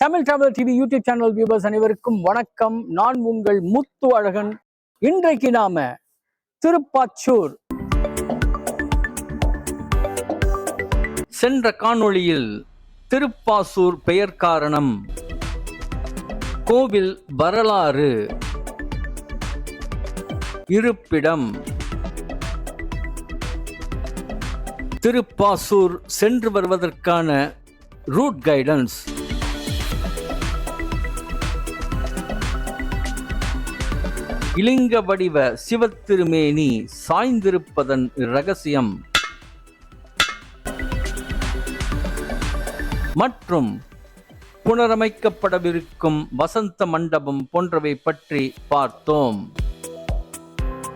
Tamil travel TV YouTube channel viewers அனைவருக்கும் வணக்கம். நான் உங்கள் முத்து அழகன். இன்றைக்கு நாம திருப்பாச்சூர் சென்ற காணொளியில் திருப்பாசூர் பெயர் காரணம் கோவில் வரலாறு இருப்பிடம் திருப்பாசூர் சென்று வருவதற்கான ரூட் கைடன்ஸ் இலிங்க வடிவ சிவத்திருமேனி சாய்ந்திருப்பதன் ரகசியம் மற்றும் புனரமைக்கப்படவிருக்கும் வசந்த மண்டபம் போன்றவை பற்றி பார்த்தோம்.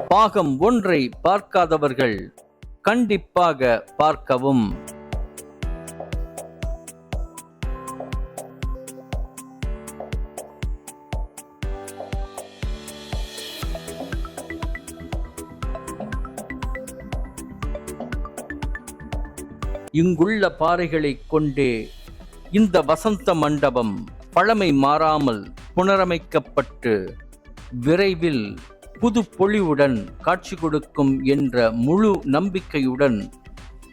பாகம் ஒன்றை பார்க்காதவர்கள் கண்டிப்பாக பார்க்கவும். இங்குள்ள பாறைகளைக் கொண்டே இந்த வசந்த மண்டபம் பழமை மாறாமல் புனரமைக்கப்பட்டு விரைவில் புது பொலிவுடன் காட்சி கொடுக்கும் என்ற முழு நம்பிக்கையுடன்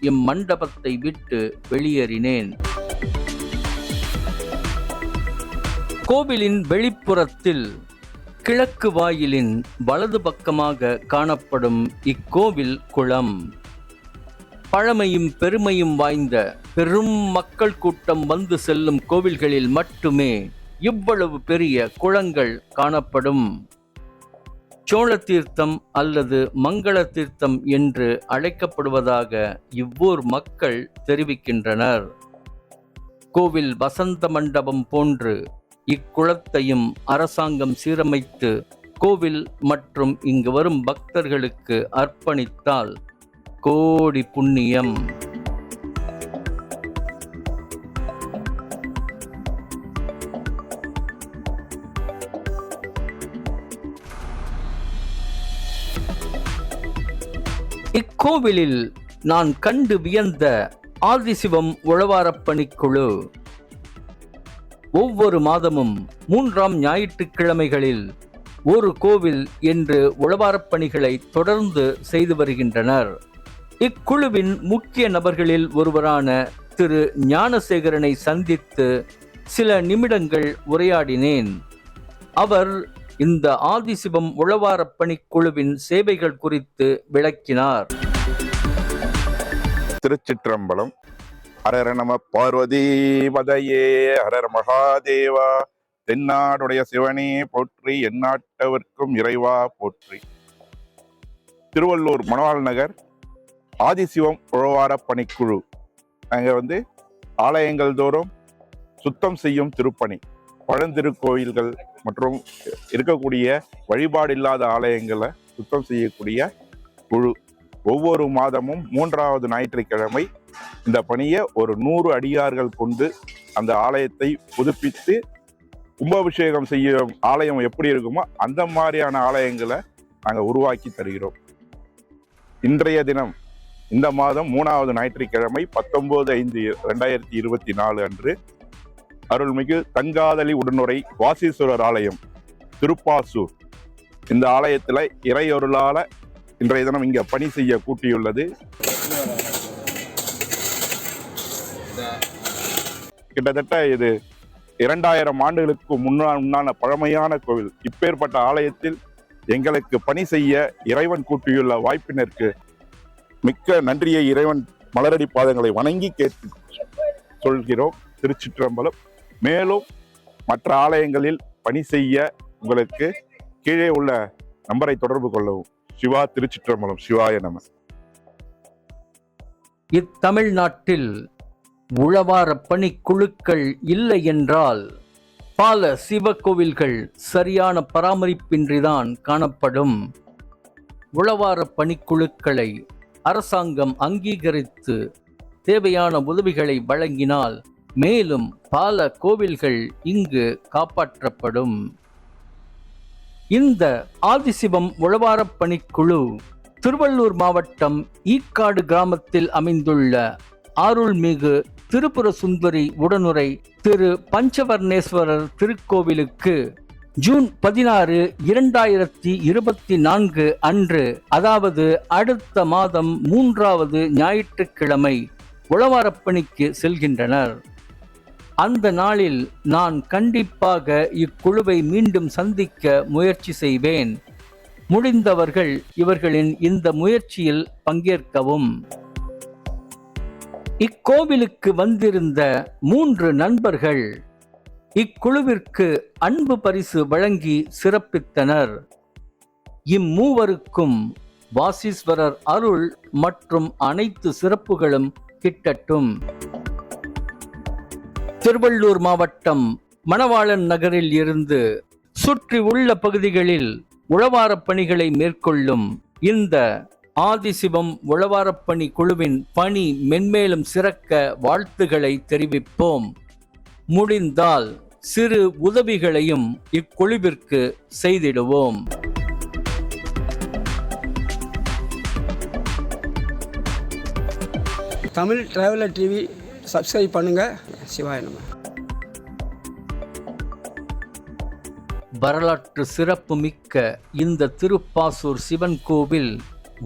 இம்மண்டபத்தை விட்டு வெளியேறினேன். கோவிலின் வெளிப்புறத்தில் கிழக்கு வாயிலின் வலது பக்கமாக காணப்படும் இக்கோவில் குளம். பழமையும் பெருமையும் வாய்ந்த பெரும் மக்கள் கூட்டம் வந்து செல்லும் கோவில்களில் மட்டுமே இவ்வளவு பெரிய குளங்கள் காணப்படும். சோழ தீர்த்தம் அல்லது மங்கள தீர்த்தம் என்று அழைக்கப்படுவதாக இவ்வூர் மக்கள் தெரிவிக்கின்றனர். கோவில் வசந்த மண்டபம் போன்று இக்குளத்தையும் அரசாங்கம் சீரமைத்து கோவில் மற்றும் இங்கு வரும் பக்தர்களுக்கு அர்ப்பணித்தால் கோடி புண்ணியம். இக்கோவிலில் நான் கண்டு வியந்த ஆதிசிவம் உழவாரப்பணிக்குழு ஒவ்வொரு மாதமும் மூன்றாம் ஞாயிற்றுக்கிழமைகளில் ஒரு கோவில் என்று உழவாரப் பணிகளை தொடர்ந்து செய்து வருகின்றனர். இக்குழுவின் முக்கிய நபர்களில் ஒருவரான திரு ஞானசேகரனை சந்தித்து சில நிமிடங்கள் உரையாடினேன். அவர் இந்த ஆதிசிவம் உழவாரப் பணிக்குழுவின் சேவைகள் குறித்து விளக்கினார். திருச்சிற்றம்பலம். ஹரர நம பார்வதி மதையே ஹரர மகாதேவா தென்னாடுடைய சிவனே போற்றி எந்நாட்டவர்க்கும் இறைவா போற்றி. திருவள்ளூர் மணவாள் நகர் ஆதிசிவம் உழவார பணிக்குழு. அங்கே வந்து ஆலயங்கள் தோறும் சுத்தம் செய்யும் திருப்பணி. பழந்திருக்கோயில்கள் மற்றும் இருக்கக்கூடிய வழிபாடு இல்லாத ஆலயங்களை சுத்தம் செய்யக்கூடிய குழு. ஒவ்வொரு மாதமும் மூன்றாவது ஞாயிற்றுக்கிழமை இந்த பணியை ஒரு நூறு அடியார்கள் கொண்டு அந்த ஆலயத்தை புதுப்பித்து கும்பாபிஷேகம் செய்ய ஆலயம் எப்படி இருக்குமோ அந்த மாதிரியான ஆலயங்களை நாங்கள் உருவாக்கி தருகிறோம். இன்றைய தினம் இந்த மாதம் மூணாவது ஞாயிற்றுக்கிழமை பத்தொன்பது ஐந்து ரெண்டாயிரத்தி இருபத்தி நாலு அன்று அருள்மிகு தங்காதலி உடனுரை வாசீஸ்வரர் ஆலயம் திருப்பாசூர். இந்த ஆலயத்தில் இறையொருளால் இன்றைய தினம் இங்கே பணி செய்ய கூட்டியுள்ளது. கிட்டத்தட்ட இது இரண்டாயிரம் ஆண்டுகளுக்கு முன்னா முன்னான பழமையான கோவில். இப்பேற்பட்ட ஆலயத்தில் எங்களுக்கு பணி செய்ய இறைவன் கூட்டியுள்ள வாய்ப்பினருக்கு மிக்க நன்றியை இறைவன் மலரடி பாதங்களை வணங்கி கேட்டு சொல்கிறோம். திருச்சிற்றம்பலம். மேலும் மற்ற ஆலயங்களில் பணி செய்ய உங்களுக்கு கீழே உள்ள நம்பரை தொடர்பு கொள்ளவும். சிவா திருச்சிற்றம்பலம். சிவாய நம. இத்தமிழ்நாட்டில் உழவார பணிக்குழுக்கள் இல்லை என்றால் பல சிவக்கோவில்கள் சரியான பராமரிப்பின்றிதான் காணப்படும். உழவார பணிக்குழுக்களை அரசாங்கம் அங்கீகரித்து தேவையான உதவிகளை வழங்கினால் மேலும் பல கோவில்கள் இங்கு காப்பாற்றப்படும். இந்த ஆதிசிவம் உழவாரப் பணிக்குழு திருவள்ளூர் மாவட்டம் ஈக்காடு கிராமத்தில் அமைந்துள்ள அருள்மிகு திருப்புர சுந்தரி உடனுரை திரு பஞ்சவர்ணேஸ்வரர் திருக்கோவிலுக்கு ஜூன் பதினாறு இரண்டாயிரத்தி இருபத்தி நான்கு அன்று அதாவது அடுத்த மாதம் மூன்றாவது ஞாயிற்றுக்கிழமை உழவாரப்பணிக்கு செல்கின்றனர். அந்த நாளில் நான் கண்டிப்பாக இக்குழுவை மீண்டும் சந்திக்க முயற்சி செய்வேன். முடிந்தவர்கள் இவர்களின் இந்த முயற்சியில் பங்கேற்கவும். இக்கோவிலுக்கு வந்திருந்த மூன்று நண்பர்கள் இக்குழுவிற்கு அன்பு பரிசு வழங்கி சிறப்பித்தனர். இம்மூவருக்கும் வாசீஸ்வரர் அருள் மற்றும் அனைத்து சிறப்புகளும் கிட்டட்டும். திருவள்ளூர் மாவட்டம் மணவாளன் நகரில் இருந்து சுற்றி உள்ள பகுதிகளில் உழவாரப் பணிகளை மேற்கொள்ளும் இந்த ஆதிசிவம் உழவாரப்பணி குழுவின் பணி மென்மேலும் சிறக்க வாழ்த்துகளை தெரிவிப்போம். முடிந்தால் சிறு உதவிகளையும் இக்குழுவிற்கு செய்திடுவோம். தமிழ் டிராவலர் டிவி சப்ஸ்கிரைப் பண்ணுங்கள் சிவாய நம்ம வரலாற்று சிறப்பு மிக்க இந்த திருப்பாசூர் சிவன் கோவில்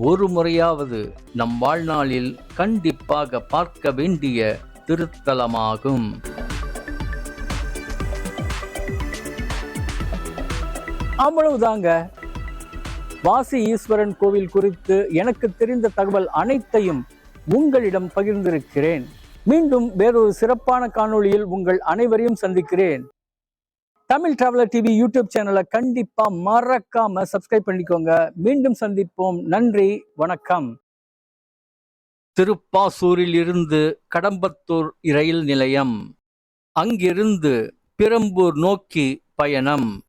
ஒரு முறையாவது நம் வாழ்நாளில் கண்டிப்பாக பார்க்க வேண்டிய திருத்தலமாகும். அவ்வளவுதாங்க. வாசி ஈஸ்வரன் கோவில் குறித்து எனக்கு தெரிந்த தகவல் அனைத்தையும் உங்களிடம் பகிர்ந்திருக்கிறேன். மீண்டும் வேறொரு சிறப்பான காணொளியில் உங்கள் அனைவரையும் சந்திக்கிறேன். தமிழ் டிராவலர் டிவி யூடியூப் சேனலை கண்டிப்பா மறக்காம சப்ஸ்கிரைப் பண்ணிக்கோங்க. மீண்டும் சந்திப்போம். நன்றி. வணக்கம். திருப்பாசூரில் இருந்து கடம்பத்தூர் ரயில் நிலையம். அங்கிருந்து பிரம்பூர் நோக்கி பயணம்.